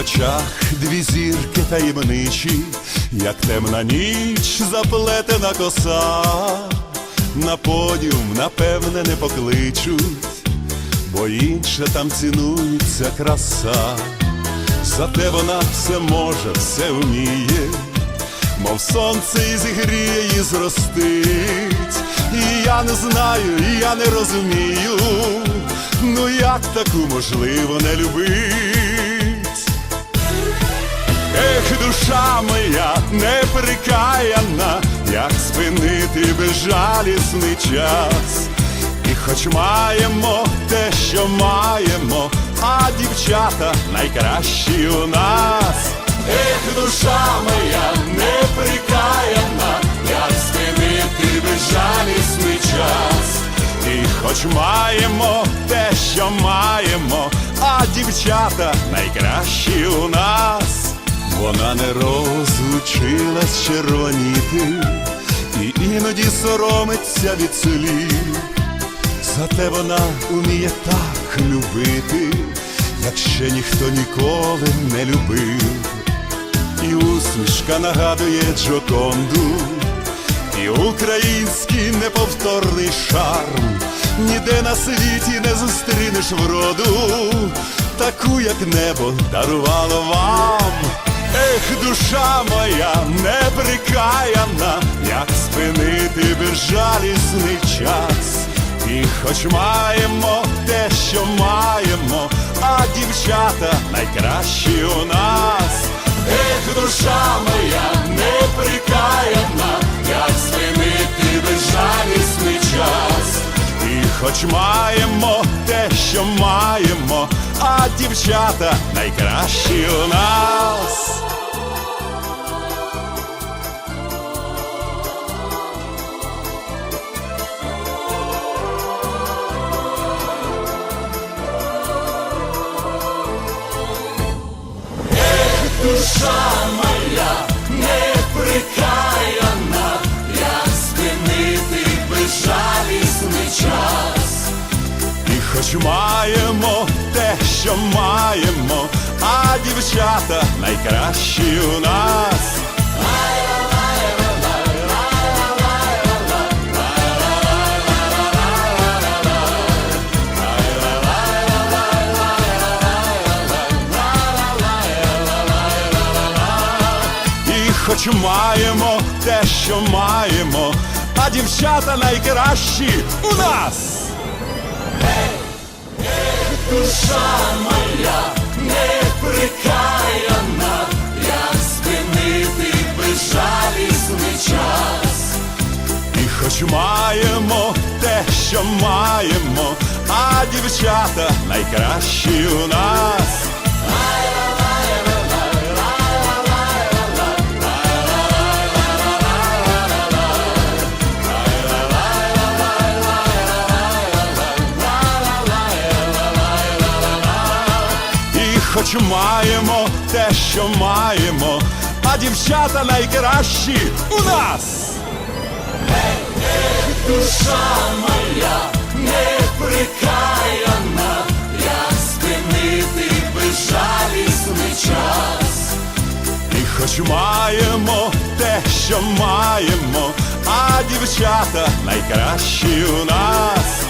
очах дві зірки таємничі, як темна ніч заплетена коса, на подіум, напевне, не покличуть, бо інше там цінується краса, зате вона все може, все вміє, мов сонце і зігріє і зростить. І я не знаю, і я не розумію, ну як таку можливо не любить. Ех, душа моя неприкаяна, як спинити безжалісний час. І хоч маємо те, що маємо, а дівчата найкращі у нас. Ех, душа моя неприкаяна, як спинити безжалісний час. І хоч маємо те, що маємо, а дівчата найкращі у нас. Вона не розучилась червоніти, і іноді соромиться від слів. Зате вона уміє так любити, як ще ніхто ніколи не любив. І усмішка нагадує Джоконду, і український неповторний шарм. Ніде на світі не зустрінеш вроду, таку, як небо дарувало вам. Ех, душа моя неприкаяна, як спинити безжалісний час. І хоч маємо те, що маємо, а дівчата найкращі у нас. Ех, душа моя неприкаяна, як спинити безжалісний час. І хоч маємо те, що маємо, а дівчата найкращі у нас. Душа моя неприкаяна, як спинити безжалісний час. І хоч маємо що маємо, а дівчата найкращі у нас. І хоч маємо те, що маємо, а дівчата найкращі у нас. Душа моя неприкаяна, як спинити безжалісний час. І хоч маємо те, що маємо, а дівчата найкращі у нас. Хоч маємо те, що маємо, а дівчата найкращі у нас. Душа моя неприкаяна, як спинити безжалісний час. І хоч маємо те, що маємо, а дівчата найкращі у нас.